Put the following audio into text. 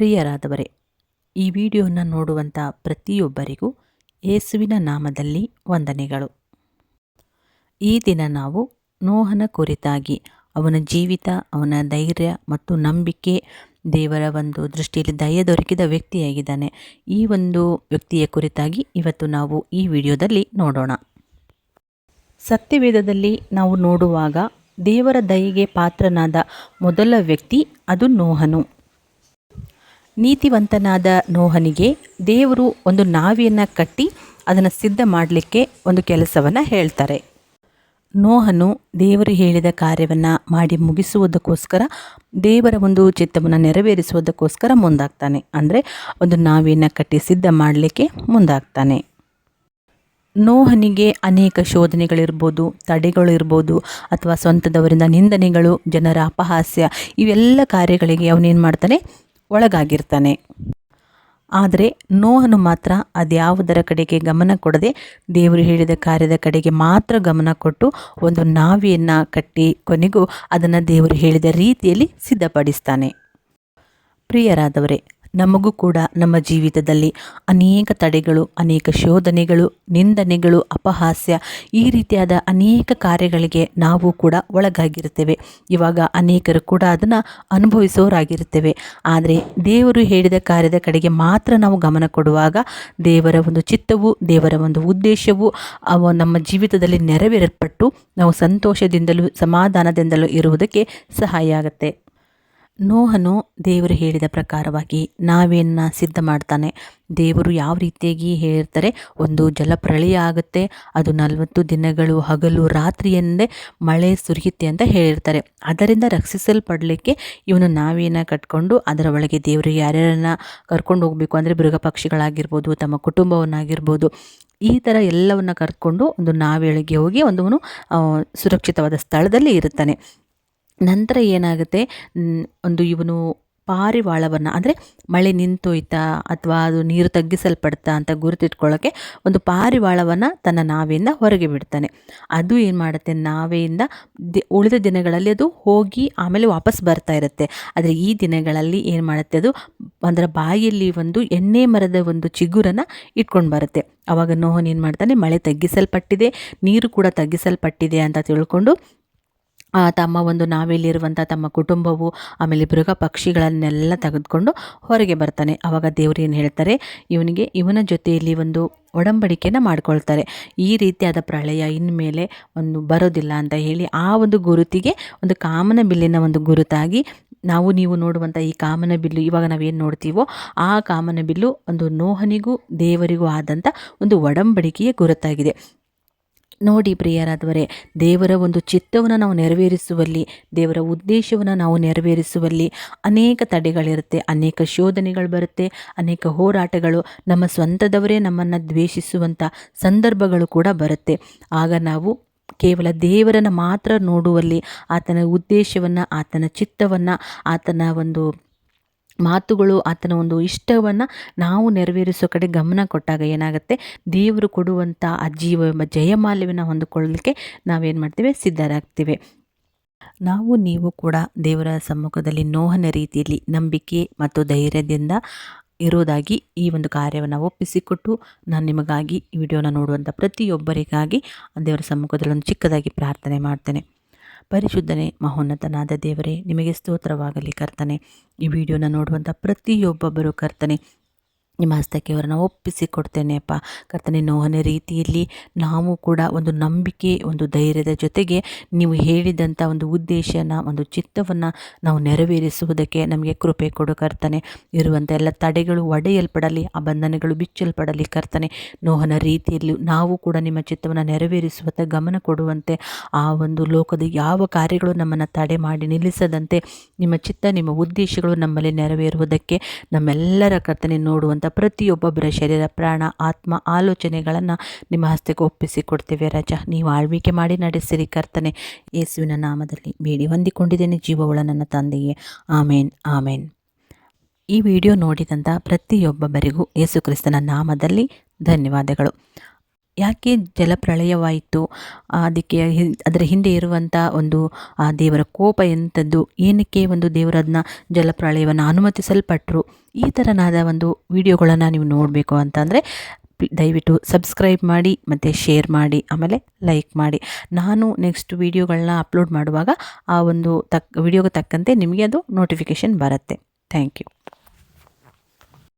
ಪ್ರಿಯರಾದವರೇ, ಈ ವಿಡಿಯೋನ ನೋಡುವಂಥ ಪ್ರತಿಯೊಬ್ಬರಿಗೂ ಯೇಸುವಿನ ನಾಮದಲ್ಲಿ ವಂದನೆಗಳು. ಈ ದಿನ ನಾವು ನೋಹನ ಕುರಿತಾಗಿ ಅವನ ಜೀವಿತ, ಅವನ ಧೈರ್ಯ ಮತ್ತು ನಂಬಿಕೆ, ದೇವರ ಒಂದು ದೃಷ್ಟಿಯಲ್ಲಿ ದಯ ದೊರಕಿದ ವ್ಯಕ್ತಿಯಾಗಿದ್ದಾನೆ. ಈ ಒಂದು ವ್ಯಕ್ತಿಯ ಕುರಿತಾಗಿ ಇವತ್ತು ನಾವು ಈ ವಿಡಿಯೋದಲ್ಲಿ ನೋಡೋಣ. ಸತ್ಯವೇದದಲ್ಲಿ ನಾವು ನೋಡುವಾಗ ದೇವರ ದಯೆಗೆ ಪಾತ್ರನಾದ ಮೊದಲ ವ್ಯಕ್ತಿ ಅದು ನೋಹನು. ನೀತಿವಂತನಾದ ನೋಹನಿಗೆ ದೇವರು ಒಂದು ನಾವಿಯನ್ನು ಕಟ್ಟಿ ಅದನ್ನು ಸಿದ್ಧ ಮಾಡಲಿಕ್ಕೆ ಒಂದು ಕೆಲಸವನ್ನು ಹೇಳ್ತಾರೆ. ನೋಹನು ದೇವರು ಹೇಳಿದ ಕಾರ್ಯವನ್ನು ಮಾಡಿ ಮುಗಿಸುವುದಕ್ಕೋಸ್ಕರ ದೇವರ ಒಂದು ಚಿತ್ತವನ್ನು ನೆರವೇರಿಸುವುದಕ್ಕೋಸ್ಕರ ಮುಂದಾಗ್ತಾನೆ. ಅಂದರೆ ಒಂದು ನಾವಿಯನ್ನು ಕಟ್ಟಿ ಸಿದ್ಧ ಮಾಡಲಿಕ್ಕೆ ಮುಂದಾಗ್ತಾನೆ. ನೋಹನಿಗೆ ಅನೇಕ ಶೋಧನೆಗಳಿರ್ಬೋದು, ತಡೆಗಳಿರ್ಬೋದು, ಅಥವಾ ಸ್ವಂತದವರಿಂದ ನಿಂದನೆಗಳು, ಜನರ ಅಪಹಾಸ್ಯ, ಇವೆಲ್ಲ ಕಾರ್ಯಗಳಿಗೆ ಅವನೇನು ಮಾಡ್ತಾನೆ? ಒಳಗಾಗಿರ್ತಾನೆ. ಆದರೆ ನೋಹನು ಮಾತ್ರ ಅದ್ಯಾವುದರ ಕಡೆಗೆ ಗಮನ ಕೊಡದೆ ದೇವರು ಹೇಳಿದ ಕಾರ್ಯದ ಕಡೆಗೆ ಮಾತ್ರ ಗಮನ ಕೊಟ್ಟು ಒಂದು ನಾವಿಯನ್ನು ಕಟ್ಟಿ ಕೊನೆಗೂ ಅದನ್ನು ದೇವರು ಹೇಳಿದ ರೀತಿಯಲ್ಲಿ ಸಿದ್ಧಪಡಿಸ್ತಾನೆ. ಪ್ರಿಯರಾದವರೇ ನಮಗೂ ಕೂಡ ನಮ್ಮ ಜೀವಿತದಲ್ಲಿ ಅನೇಕ ತಡೆಗಳು, ಅನೇಕ ಶೋಧನೆಗಳು, ನಿಂದನೆಗಳು, ಅಪಹಾಸ್ಯ ಈ ರೀತಿಯಾದ ಅನೇಕ ಕಾರ್ಯಗಳಿಗೆ ನಾವು ಕೂಡ ಒಳಗಾಗಿರುತ್ತೇವೆ. ಇವಾಗ ಅನೇಕರು ಕೂಡ ಅದನ್ನು ಅನುಭವಿಸೋರಾಗಿರುತ್ತೇವೆ. ಆದರೆ ದೇವರು ಹೇಳಿದ ಕಾರ್ಯದ ಕಡೆಗೆ ಮಾತ್ರ ನಾವು ಗಮನ ಕೊಡುವಾಗ ದೇವರ ಒಂದು ಚಿತ್ತವು, ದೇವರ ಒಂದು ಉದ್ದೇಶವು, ಅವ ನಮ್ಮ ಜೀವಿತದಲ್ಲಿ ನೆರವೇರ್ಪಟ್ಟು ನಾವು ಸಂತೋಷದಿಂದಲೂ, ಸಮಾಧಾನದಿಂದಲೂ ಇರುವುದಕ್ಕೆ ಸಹಾಯ ಆಗುತ್ತೆ. ನೋಹನು ದೇವರು ಹೇಳಿದ ಪ್ರಕಾರವಾಗಿ ನಾವೇನ ಸಿದ್ಧ ಮಾಡ್ತಾನೆ. ದೇವರು ಯಾವ ರೀತಿಯಾಗಿ ಹೇಳ್ತಾರೆ, ಒಂದು ಜಲಪ್ರಳಯ ಆಗುತ್ತೆ, ಅದು ನಲವತ್ತು ದಿನಗಳು ಹಗಲು ರಾತ್ರಿಯಂದೇ ಮಳೆ ಸುರಿಯುತ್ತೆ ಅಂತ ಹೇಳಿರ್ತಾರೆ ಅದರಿಂದ ರಕ್ಷಿಸಲ್ಪಡಲಿಕ್ಕೆ ಇವನು ನಾವೇನ ಕಟ್ಕೊಂಡು ಅದರ ಒಳಗೆ ದೇವರು ಯಾರ್ಯಾರನ್ನ ಕರ್ಕೊಂಡು ಹೋಗಬೇಕು ಅಂದರೆ ಮೃಗ ಪಕ್ಷಿಗಳಾಗಿರ್ಬೋದು, ತಮ್ಮ ಕುಟುಂಬವನ್ನಾಗಿರ್ಬೋದು, ಈ ಥರ ಎಲ್ಲವನ್ನ ಕರ್ಕೊಂಡು ಒಂದು ನಾವೇಳಿಗೆ ಹೋಗಿ ಒಂದು ಸುರಕ್ಷಿತವಾದ ಸ್ಥಳದಲ್ಲಿ ಇರುತ್ತಾನೆ. ನಂತರ ಏನಾಗುತ್ತೆ? ಒಂದು ಇವನು ಪಾರಿವಾಳವನ್ನು, ಅಂದರೆ ಮಳೆ ನಿಂತೋಯ್ತಾ ಅಥವಾ ಅದು ನೀರು ತಗ್ಗಿಸಲ್ಪಡ್ತಾ ಅಂತ ಗುರುತಿಟ್ಕೊಳ್ಳೋಕ್ಕೆ ಒಂದು ಪಾರಿವಾಳವನ್ನು ತನ್ನ ನಾವೆಯಿಂದ ಹೊರಗೆ ಬಿಡ್ತಾನೆ. ಅದು ಏನು ಮಾಡುತ್ತೆ? ನಾವೆಯಿಂದ ದಿ, ಉಳಿದ ದಿನಗಳಲ್ಲಿ ಅದು ಹೋಗಿ ಆಮೇಲೆ ವಾಪಸ್ ಬರ್ತಾ ಇರುತ್ತೆ. ಆದರೆ ಈ ದಿನಗಳಲ್ಲಿ ಏನು ಮಾಡುತ್ತೆ? ಅದು ಅದರ ಬಾಯಲ್ಲಿ ಒಂದು ಎಣ್ಣೆ ಮರದ ಒಂದು ಚಿಗುರನ್ನು ಇಟ್ಕೊಂಡು ಬರುತ್ತೆ. ಅವಾಗ ನೋಹನ್ ಏನು ಮಾಡ್ತಾನೆ? ಮಳೆ ತಗ್ಗಿಸಲ್ಪಟ್ಟಿದೆ, ನೀರು ಕೂಡ ತಗ್ಗಿಸಲ್ಪಟ್ಟಿದೆ ಅಂತ ತಿಳ್ಕೊಂಡು ತಮ್ಮ ಒಂದು ನಾವೆಲ್ಲಿರುವಂಥ ತಮ್ಮ ಕುಟುಂಬವು, ಆಮೇಲೆ ಮೃಗ ಪಕ್ಷಿಗಳನ್ನೆಲ್ಲ ತೆಗೆದುಕೊಂಡು ಹೊರಗೆ ಬರ್ತಾನೆ. ಆವಾಗ ದೇವರು ಏನು ಹೇಳ್ತಾರೆ? ಇವನಿಗೆ, ಇವನ ಜೊತೆಯಲ್ಲಿ ಒಂದು ಒಡಂಬಡಿಕೆನ ಮಾಡ್ಕೊಳ್ತಾರೆ. ಈ ರೀತಿಯಾದ ಪ್ರಳಯ ಇನ್ಮೇಲೆ ಒಂದು ಬರೋದಿಲ್ಲ ಅಂತ ಹೇಳಿ ಆ ಒಂದು ಗುರುತಿಗೆ ಒಂದು ಕಾಮನ ಬಿಲ್ಲಿನ ಒಂದು ಗುರುತಾಗಿ ನಾವು ನೀವು ನೋಡುವಂಥ ಈ ಕಾಮನ ಬಿಲ್ಲು, ಇವಾಗ ನಾವೇನು ನೋಡ್ತೀವೋ ಆ ಕಾಮನ ಬಿಲ್ಲು ಒಂದು ನೋಹನಿಗೂ ದೇವರಿಗೂ ಆದಂಥ ಒಂದು ಒಡಂಬಡಿಕೆಯ ಗುರುತಾಗಿದೆ. ನೋಡಿ ಪ್ರಿಯರಾದವರೇ, ದೇವರ ಒಂದು ಚಿತ್ತವನ್ನು ನಾವು ನೆರವೇರಿಸುವಲ್ಲಿ, ದೇವರ ಉದ್ದೇಶವನ್ನು ನಾವು ನೆರವೇರಿಸುವಲ್ಲಿ ಅನೇಕ ತಡೆಗಳಿರುತ್ತೆ, ಅನೇಕ ಶೋಧನೆಗಳು ಬರುತ್ತೆ, ಅನೇಕ ಹೋರಾಟಗಳು ನಮ್ಮ ಸ್ವಂತದವರೇ ನಮ್ಮನ್ನು ದ್ವೇಷಿಸುವಂಥ ಸಂದರ್ಭಗಳು ಕೂಡ ಬರುತ್ತೆ. ಆಗ ನಾವು ಕೇವಲ ದೇವರನ್ನು ಮಾತ್ರ ನೋಡುವಲ್ಲಿ, ಆತನ ಉದ್ದೇಶವನ್ನು, ಆತನ ಚಿತ್ತವನ್ನು, ಆತನ ಒಂದು ಮಾತುಗಳು ಆತನ ಒಂದು ಇಷ್ಟವನ್ನು ನಾವು ನೆರವೇರಿಸೋ ಕಡೆ ಗಮನ ಕೊಟ್ಟಾಗ ಏನಾಗುತ್ತೆ? ದೇವರು ಕೊಡುವಂಥ ಆ ಜೀವ ಎಂಬ ಜಯಮಾಲ್ಯವನ್ನು ಹೊಂದಿಕೊಳ್ಳಲಿಕ್ಕೆ ನಾವೇನು ಮಾಡ್ತೇವೆ? ಸಿದ್ಧರಾಗ್ತೇವೆ. ನಾವು ನೀವು ಕೂಡ ದೇವರ ಸಮ್ಮುಖದಲ್ಲಿ ನೋಹನ ರೀತಿಯಲ್ಲಿ ನಂಬಿಕೆ ಮತ್ತು ಧೈರ್ಯದಿಂದ ಇರೋದಾಗಿ ಈ ಒಂದು ಕಾರ್ಯವನ್ನು ಒಪ್ಪಿಸಿಕೊಟ್ಟು ನಾನು ನಿಮಗಾಗಿ ಈ ವಿಡಿಯೋನ ನೋಡುವಂಥ ಪ್ರತಿಯೊಬ್ಬರಿಗಾಗಿ ದೇವರ ಸಮ್ಮುಖದಲ್ಲಿ ಒಂದು ಚಿಕ್ಕದಾಗಿ ಪ್ರಾರ್ಥನೆ ಮಾಡ್ತೇನೆ. ಪರಿಶುದ್ಧನೇ ಮಹೋನ್ನತನಾದ ದೇವರೇ ನಿಮಗೆ ಸ್ತೋತ್ರವಾಗಲಿ ಕರ್ತನೆ. ಈ ವಿಡಿಯೋನ ನೋಡುವಂಥ ಪ್ರತಿಯೊಬ್ಬೊಬ್ಬರು ಕರ್ತನೆ ನಿಮ್ಮ ಹಸ್ತಕ್ಕೆ ಅವರನ್ನು ಒಪ್ಪಿಸಿ ಕೊಡ್ತೇನೆ ಅಪ್ಪ ಕರ್ತನೆ, ನೋಹನ ರೀತಿಯಲ್ಲಿ ನಾವು ಕೂಡ ಒಂದು ನಂಬಿಕೆ, ಒಂದು ಧೈರ್ಯದ ಜೊತೆಗೆ ನೀವು ಹೇಳಿದಂಥ ಒಂದು ಉದ್ದೇಶನ, ಒಂದು ಚಿತ್ತವನ್ನು ನಾವು ನೆರವೇರಿಸುವುದಕ್ಕೆ ನಮಗೆ ಕೃಪೆ ಕೊಡು ಕರ್ತನೆ. ಇರುವಂಥ ಎಲ್ಲ ತಡೆಗಳು ಒಡೆಯಲ್ಪಡಲಿ, ಆ ಬಂಧನಗಳು ಬಿಚ್ಚಲ್ಪಡಲಿ ಕರ್ತನೆ. ನೋಹನ ರೀತಿಯಲ್ಲಿ ನಾವು ಕೂಡ ನಿಮ್ಮ ಚಿತ್ತವನ್ನು ನೆರವೇರಿಸುವಂಥ ಗಮನ ಕೊಡುವಂತೆ, ಆ ಒಂದು ಲೋಕದ ಯಾವ ಕಾರ್ಯಗಳು ನಮ್ಮನ್ನು ತಡೆ ಮಾಡಿ ನಿಲ್ಲಿಸದಂತೆ ನಿಮ್ಮ ಚಿತ್ತ, ನಿಮ್ಮ ಉದ್ದೇಶಗಳು ನಮ್ಮಲ್ಲಿ ನೆರವೇರುವುದಕ್ಕೆ ನಮ್ಮೆಲ್ಲರ ಕರ್ತನೆ ನೋಡುವಂಥ ಪ್ರತಿಯೊಬ್ಬೊಬ್ಬರ ಶರೀರ ಪ್ರಾಣ, ಆತ್ಮ, ಆಲೋಚನೆಗಳನ್ನು ನಿಮ್ಮ ಹಸ್ತಕ್ಕೆ ಒಪ್ಪಿಸಿ ಕೊಡ್ತೇವೆ ರಜ. ನೀವು ಆಳ್ವಿಕೆ ಮಾಡಿ ನಡೆಸಿರಿ ಕರ್ತನೆ. ಯೇಸುವಿನ ನಾಮದಲ್ಲಿ ಬೇಡಿ ಹೊಂದಿಕೊಂಡಿದ್ದೇನೆ ಜೀವವುಳ ನನ್ನ ತಂದೆಯೇ. ಆಮೇನ್ ಆಮೇನ್. ಈ ವಿಡಿಯೋ ನೋಡಿದಂಥ ಪ್ರತಿಯೊಬ್ಬೊಬ್ಬರಿಗೂ ಯೇಸುಕ್ರಿಸ್ತನ ನಾಮದಲ್ಲಿ ಧನ್ಯವಾದಗಳು. ಯಾಕೆ ಜಲಪ್ರಳಯವಾಯಿತು? ಅದಕ್ಕೆ ಅದರ ಹಿಂದೆ ಇರುವಂಥ ಒಂದು, ಆ, ದೇವರ ಕೋಪ ಎಂಥದ್ದು ಏನಕ್ಕೆ ಒಂದು ದೇವರದನ್ನ ಜಲಪ್ರಳಯವನ್ನು ಅನುಮತಿಸಲ್ಪಟ್ಟರು ಈ ಥರನಾದ ಒಂದು ವಿಡಿಯೋಗಳನ್ನು ನೀವು ನೋಡಬೇಕು ಅಂತಂದರೆ ದಯವಿಟ್ಟು ಸಬ್ಸ್ಕ್ರೈಬ್ ಮಾಡಿ, ಮತ್ತು ಶೇರ್ ಮಾಡಿ, ಆಮೇಲೆ ಲೈಕ್ ಮಾಡಿ. ನಾನು ನೆಕ್ಸ್ಟ್ ವೀಡಿಯೋಗಳನ್ನ ಅಪ್ಲೋಡ್ ಮಾಡುವಾಗ ಆ ಒಂದು ತಕ್ಕ ವಿಡಿಯೋಗೆ ತಕ್ಕಂತೆ ನಿಮಗೆ ಅದು ನೋಟಿಫಿಕೇಷನ್ ಬರುತ್ತೆ. Thank you.